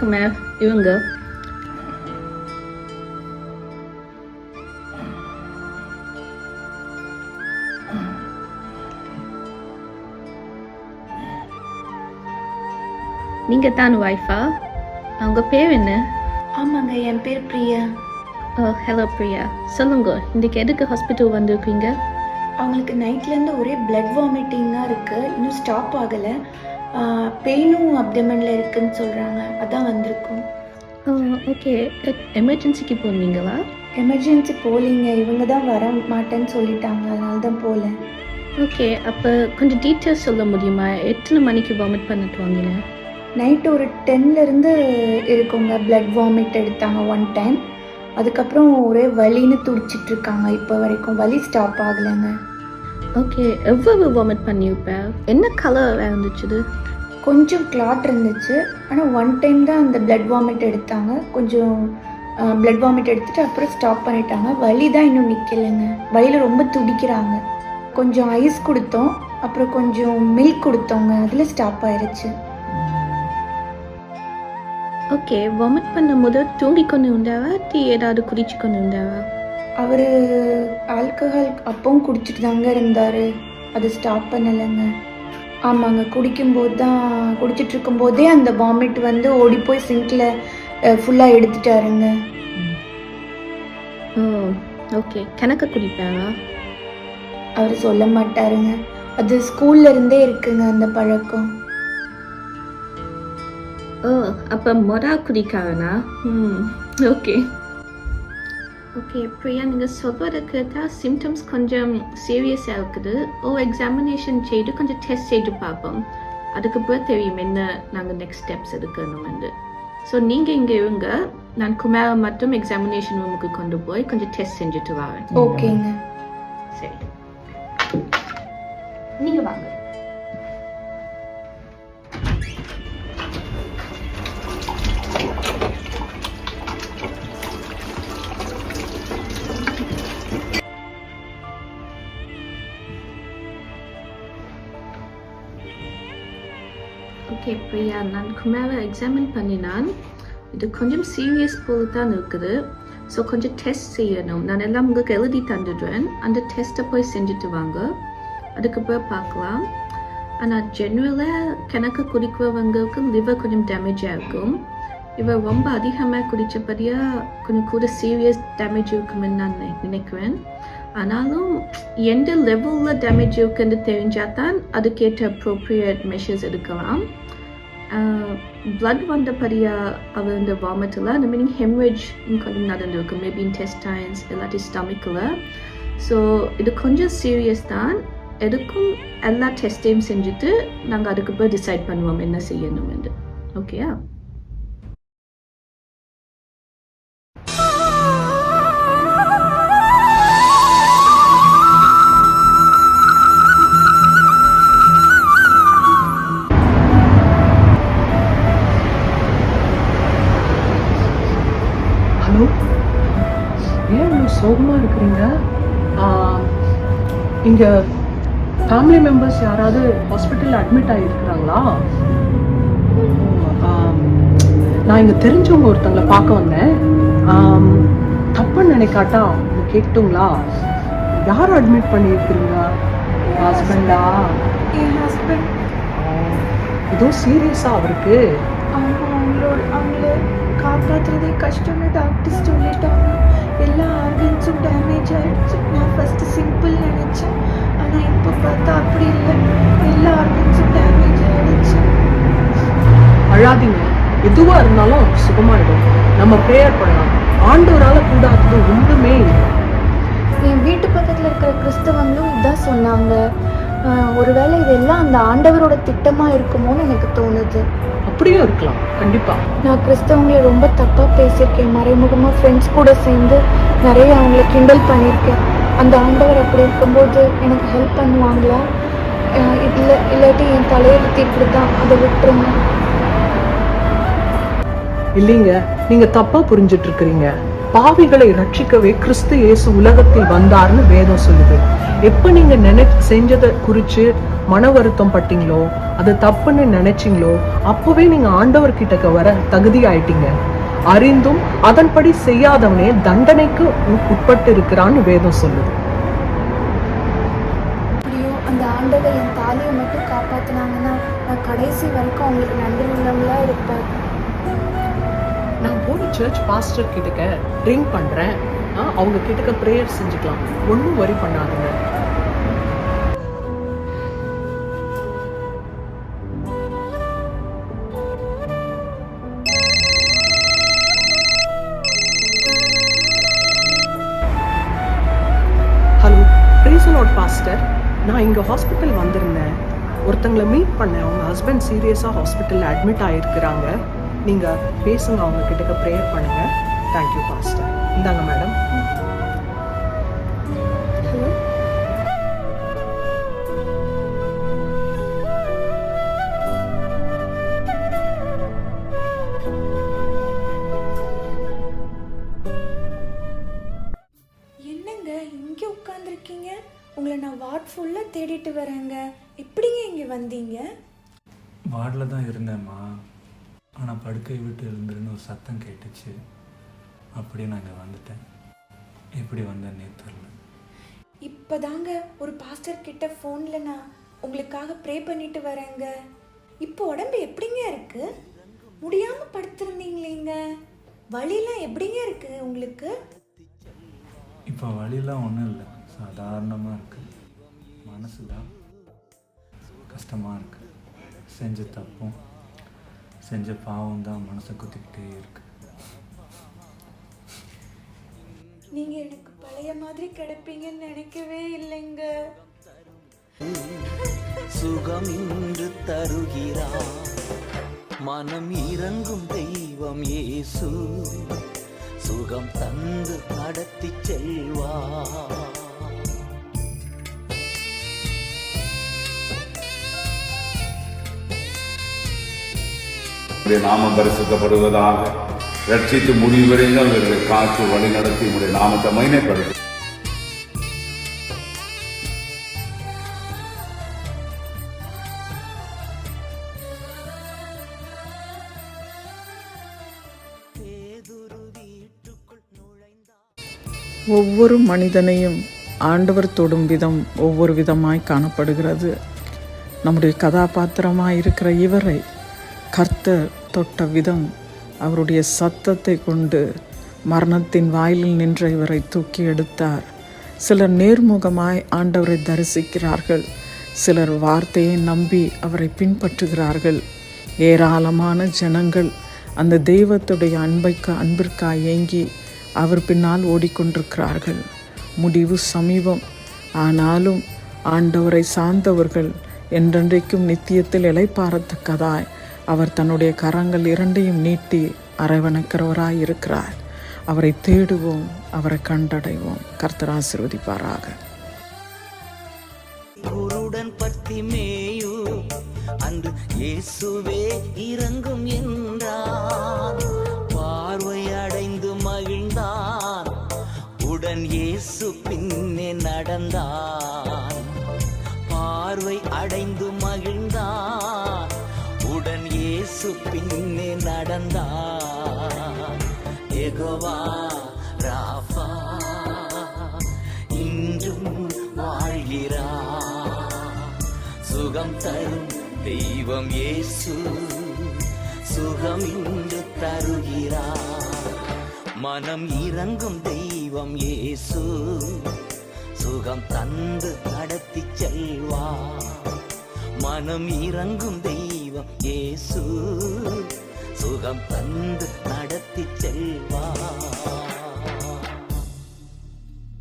குமார் இவங்க. நீங்க தான் ஒய்ஃபா அவங்க பேர் என்ன? ஆமாங்க என் பேர் பிரியா. ஹலோ பிரியா. சொல்லுங்க இன்னைக்கு எதுக்கு ஹாஸ்பிட்டல் வந்திருக்கீங்க? அவங்களுக்கு நைட்லேருந்து ஒரே பிளட் வாமிட்டிங்காக இருக்குது இன்னும் ஸ்டாப் ஆகலை. பெயினும் அப்டமனில் இருக்குன்னு சொல்கிறாங்க அதான் வந்திருக்கோம். ஓகே. எமர்ஜென்சிக்கு போனீங்களா? எமர்ஜென்சி போலிங்க. இவங்க தான் வர மாட்டேன்னு சொல்லிட்டாங்க. அதனால தான் போகல ஓகே. அப்போ கொஞ்சம் டீட்டெயில்ஸ் சொல்ல முடியுமா? எத்தனை மணிக்கு வாமிட் பண்ணிட்டு வாங்கின? நைட் ஒரு டென்லேருந்து இருக்குங்க. பிளட் வாமிட் எடுத்தாங்க ஒன் டைம் அதுக்கப்புறம் ஒரே வலின்னு துடிச்சிட்டு இருக்காங்க. இப்போ வரைக்கும் வலி ஸ்டாப் ஆகலைங்க. ஓகே எவ்வளவு வாமிட் பண்ணியிருப்ப? என்ன கலர் இருந்துச்சு? கொஞ்சம் கிளாட் இருந்துச்சு. ஆனால் ஒன் டைம் தான் அந்த பிளட் வாமிட் எடுத்தாங்க. கொஞ்சம் பிளட் வாமிட் எடுத்துட்டு அப்புறம் ஸ்டாப் பண்ணிட்டாங்க. வலி தான் இன்னும் நிற்கலைங்க வலியில் ரொம்ப துடிக்கிறாங்க. கொஞ்சம் ஐஸ் கொடுத்தோம். அப்புறம் கொஞ்சம் மில்க் கொடுத்தோங்க. அதில் ஸ்டாப் ஆயிருச்சு. ஓகே வாமிட் பண்ணும்போது தூங்கி கொண்டு உண்டாவா டீ ஏதாவது குடிச்சு கொண்டு உண்டாவா அவர் ஆல்கஹால் அப்பவும் குடிச்சிட்டு தாங்க இருந்தார். அது ஸ்டாப் பண்ணலைங்க. ஆமாங்க குடிக்கும்போது தான் குடிச்சிட்டு இருக்கும்போதே அந்த வாமிட் வந்து ஓடி போய் சிங்கில் ஃபுல்லாக எடுத்துட்டாருங்க. ஓகே கணக்க குடிப்பாரா அவர் சொல்ல மாட்டாருங்க. அது ஸ்கூல்ல இருந்தே இருக்குங்க அந்த பழக்கம். ஓ அப்போ மொரா குடிக்காரனா ம் ஓகே ஓகே பிரியா நீங்கள் சொல்வதற்கு தான் சிம்டம்ஸ் கொஞ்சம் சீரியஸாக இருக்குது. ஓ எக்ஸாமினேஷன் செய்து கொஞ்சம் டெஸ்ட் செய்து பார்ப்போம். அதுக்கப்புறம் தெரியும் என்ன நாங்கள் நெக்ஸ்ட் ஸ்டெப்ஸ் எடுக்கணும்னு ஸோ நீங்கள் இங்கே இருங்க. நான் குமார மட்டும் எக்ஸாமினேஷன் ரூமுக்கு கொண்டு போய் கொஞ்சம் டெஸ்ட் செஞ்சுட்டு வரேன். ஓகேங்க சரி. நீங்கள் வாங்க. நான் குமாரை எக்ஸாமின் பண்ணினான். இது கொஞ்சம் சீரியஸ் போல் தான் இருக்குது. ஸோ கொஞ்சம் டெஸ்ட் செய்யணும். நான் எல்லாம் உங்களுக்கு எழுதி தந்துடுவேன் அந்த டெஸ்ட்டை போய் செஞ்சுட்டு வாங்க. அதுக்கப்புறம் பார்க்கலாம். ஆனால் ஜென்ரலாக கிணக்கு குடிக்கிறவங்களுக்கு லிவர் கொஞ்சம் டேமேஜாக இருக்கும். இவர் ரொம்ப அதிகமாக குடித்தபடியாக கொஞ்சம் கூட சீரியஸ் டேமேஜ் இருக்குமென்னு நான் நினைக்கிறேன். ஆனாலும் எந்த லெவலில் டேமேஜ் இருக்குன்னு தெரிஞ்சால் தான் அதுக்கேற்ற அப்ரோப்ரியேட் மெஷர்ஸ் எடுக்கலாம். பிளட் வந்தபடியாக அவர் இந்த வாமிட்டில் அந்த மீனிங் ஹெம்ரேஜ் கொஞ்சம் நடந்திருக்கு மேபி இன்டெஸ்டைன்ஸ் இல்லாட்டி ஸ்டமிக்கில் ஸோ இது கொஞ்சம் சீரியஸ் தான். எதுக்கும் எல்லா டெஸ்டையும் செஞ்சுட்டு நாங்கள் அதுக்கப்புறம் டிசைட் பண்ணுவோம் என்ன செய்யணும்னு. ஓகேயா சோகமாக இருக்கிறீங்க? இங்கே ஃபேமிலி மெம்பர்ஸ் யாராவது ஹாஸ்பிட்டலில் அட்மிட் ஆகியிருக்கிறாங்களா நான் இங்கே தெரிஞ்சவங்க ஒருத்தவங்களை பார்க்க வந்தேன். தப்புன்னு நினைக்காட்டா உங்க கேட்கட்டுங்களா யார் அட்மிட் பண்ணியிருக்கிறீங்க? ஹஸ்பண்டா என் ஹஸ்பண்ட் ஏதோ சீரியஸா அவருக்கு? அவங்க அவங்களோட அவங்கள காப்பாற்றுறதே கஷ்டம்னு டாக்டர் சொல்லிட்டாங்க. எல்லா ஆர்கன்ஸும் டேமேஜ் ஆயிடுச்சு. நான் ஃபர்ஸ்ட் சிம்பிள் நினச்சேன். ஆனால் இப்போ பார்த்தா அப்படி இல்லை. எல்லா ஆர்கன்ஸும் டேமேஜ் ஆயிடுச்சு. அழாதீங்க. எதுவா இருந்தாலும் சுகமாயிடும் நம்ம ப்ரேயர் பண்ணலாம். ஆண்டவரால கூடாதது ஒன்றுமே இல்லை. என் வீட்டு பக்கத்தில் இருக்கிற கிறிஸ்தவங்களும் இதான் சொன்னாங்க. ஒருவேளை இதெல்லாம் அந்த ஆண்டவரோட திட்டமாக இருக்குமோன்னு எனக்கு தோணுது. அப்படியும் இருக்கலாம். கண்டிப்பா. நான் கிறிஸ்தவங்களை ரொம்ப தப்பாக பேசியிருக்கேன். மறைமுகமாக ஃப்ரெண்ட்ஸ் கூட சேர்ந்து நிறைய அவங்கள கிண்டல் பண்ணியிருக்கேன். அந்த ஆண்டவர் அப்படி இருக்கும்போது எனக்கு ஹெல்ப் பண்ணுவாங்களா? இல்லை இல்லாட்டி என் தலையெழுத்து இப்படி தான் அதை விட்டுருங்க. இல்லைங்க நீங்க தப்பா புரிஞ்சிட்டு இருக்கிறீங்க. பாவிகளை ரட்சிக்கவே கிறிஸ்து இயேசு உலகத்தில் வந்தார்னு வேதம் சொல்லுது. எப்போ நீங்க நினை செஞ்சதை குறிச்சு மன வருத்தம் பட்டீங்களோ அது தப்புன்னு நினைச்சீங்களோ அப்பவே நீங்க ஆண்டவர் கிட்டக்க வர தகுதி ஆயிட்டீங்க அறிந்தும் அதன்படி செய்யாதவனே தண்டனைக்கு உட்பட்டு இருக்கிறான்னு வேதம் சொல்லுது. அந்த ஆண்டவர் என் தாலியை மட்டும் காப்பாற்றினாங்கன்னா நான் கடைசி வரைக்கும் அவங்களுக்கு நன்றி இருப்பேன். நான் போய் சர்ச் பாஸ்டர் கிட்டக்க ட்ரிங்க் பண்ணுறேன் அவங்க கிட்டக்க ப்ரேயர் செஞ்சுக்கலாம். ஒன்றும் வரி பண்ணாதுங்க. ஹலோ பிரேசலாட் பாஸ்டர் நான் இங்கே ஹாஸ்பிட்டல் வந்திருந்தேன். ஒருத்தங்களை மீட் பண்ணேன். அவங்க ஹஸ்பண்ட் சீரியஸாக ஹாஸ்பிட்டலில் அட்மிட் ஆகிருக்கிறாங்க நீங்கள் பேசுங்க அவங்க கிட்டக்க ப்ரேயர் பண்ணுங்க. தேங்க்யூ பாஸ்டர் இந்தாங்க மேடம் ஹலோ என்னங்க இங்கே உட்காந்துருக்கீங்க உங்களை நான் வார்ட் ஃபுல்லாக தேடிட்டு வரேங்க. எப்படிங்க இங்கே வந்தீங்க? வார்டில் தான் இருந்தேம்மா. ஆனால் படுக்கை விட்டு எழுந்துருன்னு ஒரு சத்தம் கேட்டுச்சு. அப்படியே நாங்கள் வந்துட்டேன். எப்படி வந்தேன்னே தெரில இப்போதாங்க ஒரு பாஸ்டர் கிட்ட ஃபோனில் நான் உங்களுக்காக ப்ரே பண்ணிட்டு வரேங்க. இப்போ உடம்பு எப்படிங்க இருக்கு? முடியாம படுத்திருந்தீங்களேங்க. வலிலாம் எப்படிங்க இருக்கு உங்களுக்கு? இப்போ வழியெல்லாம் ஒன்றும் இல்லை. சாதாரணமாக இருக்குது மனசு தான் கஷ்டமாக இருக்குது செஞ்ச தப்பும் செஞ்ச பாவம் தான் மனசை குத்திக்கிட்டே இருக்கு. நீங்க எனக்கு பழைய மாதிரி கிடைப்பீங்கன்னு நினைக்கவே இல்லைங்க. சுகம் இன்று தருகிறார். மனம் இறங்கும் தெய்வம் இயேசு சுகம் தந்து நடத்தி செல்வார். உடைய நாமம் பரிசுத்தப்படுவதாக. ரட்சித்து முடிவடைந்து அவர்களை காத்து வழி நடத்தி உடைய நாமத்தை மைனைப்படுத்து ஒவ்வொரு மனிதனையும் ஆண்டவர் தொடும் விதம் ஒவ்வொரு விதமாய் காணப்படுகிறது. நம்முடைய கதாபாத்திரமாக இருக்கிற இவரை கர்த்தர் தொட்ட விதம் அவருடைய சத்தத்தை கொண்டு மரணத்தின் வாயிலில் நின்ற இவரை தூக்கி எடுத்தார். சிலர் நேர்முகமாய் ஆண்டவரை தரிசிக்கிறார்கள். சிலர் வார்த்தையை நம்பி அவரை பின்பற்றுகிறார்கள். ஏராளமான ஜனங்கள் அந்த தெய்வத்துடைய அன்பைக்கு அன்பிற்காய் ஏங்கி அவர் பின்னால் ஓடிக்கொண்டிருக்கிறார்கள். முடிவு சமீபம். ஆனாலும் ஆண்டவரை சார்ந்தவர்கள் என்றென்றைக்கும் நித்தியத்தில் இளைப்பாறத்தக்கதாய் அவர் தன்னுடைய கரங்கள் இரண்டையும் நீட்டி அரவணைக்கிறவராய் இருக்கிறார். அவரை தேடுவோம் அவரை கண்டடைவோம். கர்த்தர் ஆசிர்வதிப்பாராக. குருடன் பத்தி மேயு அன்று இயேசுவே இறங்கும் என்றார். பார்வை அடைந்து மகிழ்ந்தார் உடன் இயேசு பின்னே நடந்தார். பார்வை அடைந்து மகிழ்ந்தார். இயேசு பின்னே நடந்தா எகோவா ராஃபா இன்றும் வாழ்கிறா. சுகம் தரும் தெய்வம் இயேசு சுகம் இன்று தருகிறா. மனம் இறங்கும் தெய்வம் இயேசு சுகம் தந்து நடத்தி செல்வா. மனம் இறங்கும் தெய்வம் தெய்வம் ஏசு. சுகம் தந்து நடத்தி செல்வார்.